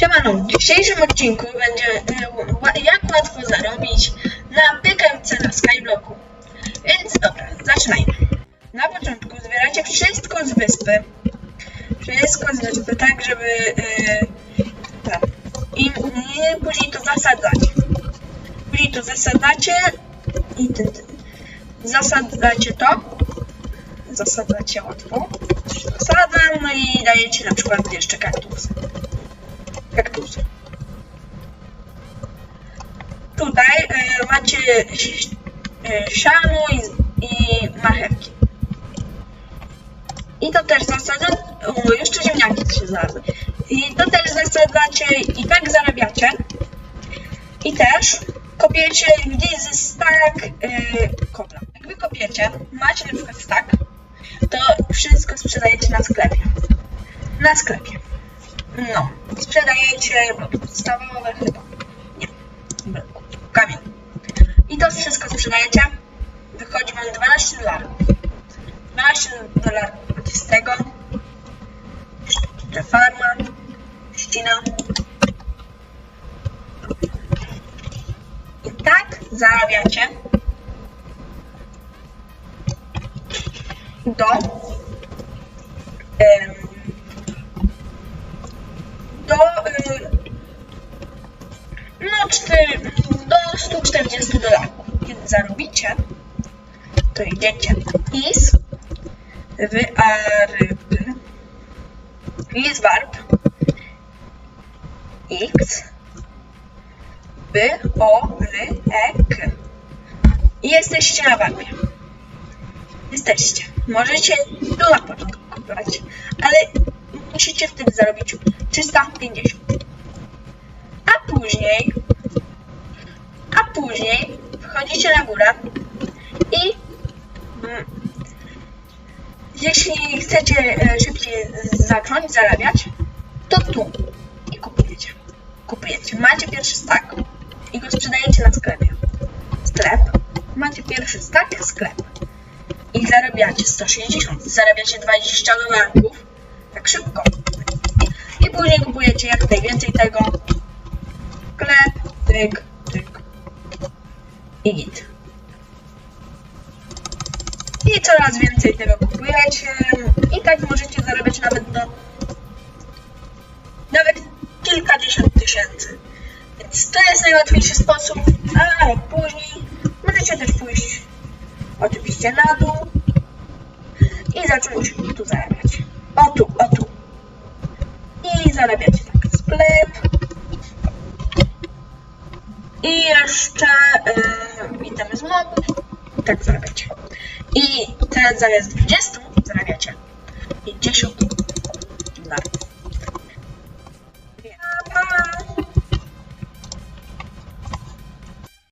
Siemano, w dzisiejszym odcinku będzie ła- jak łatwo zarobić na pykance na Skyblocku. Więc dobra, zaczynajmy. Na początku zbieracie wszystko z wyspy. Wszystko z wyspy, tak żeby... y, tak. I nie, później to zasadzacie. Później to zasadzacie i ten, ten. Zasadzacie to. Zasadzacie łatwo. Zasadzam, no i dajecie na przykład jeszcze kaktus kaktusy. Tutaj e, macie siano i, marchewki. I to też zasadzam. O, jeszcze ziemniaki się znalazły. I to też zasadzacie i tak zarabiacie. I też kopiecie gdzieś ze stak kobla. Jak wy kopiecie, macie na przykład stak, to wszystko sprzedajecie na sklepie. Na sklepie. No, sprzedajecie podstawowe chyba. Nie, kamień. I to wszystko sprzedajecie. Wychodzi wam 12 dolarów. 12 dolarów z tego. Jeszcze farma, ścina. I tak zarabiacie do em, zarobicie, to idziecie is w aryb is warp x b o l e k i jesteście na warpie. Jesteście. Możecie tu na początku kupować, ale musicie wtedy zarobić 350. A później, a później wchodzicie na górę i mm, jeśli chcecie e, szybciej zacząć zarabiać, to tu i kupujecie. Kupujecie. Macie pierwszy stack i go sprzedajecie na sklepie. Sklep. Macie pierwszy stack, sklep. I zarabiacie 160. Zarabiacie 20 dolarów. Tak szybko. I później kupujecie jak najwięcej tego. Sklep, tyk. I git. I coraz więcej tego kupujecie. I tak możecie zarabiać nawet do nawet kilkadziesiąt tysięcy. Więc to jest najłatwiejszy sposób, ale później możecie też pójść oczywiście na dół i zacząć tu zarabiać. O tu, o tu. I zarabiacie tak sklep. I jeszcze yy, itemy z mobów. I tak zarabiacie. I teraz zamiast 20 zarabiacie 50 dolarów.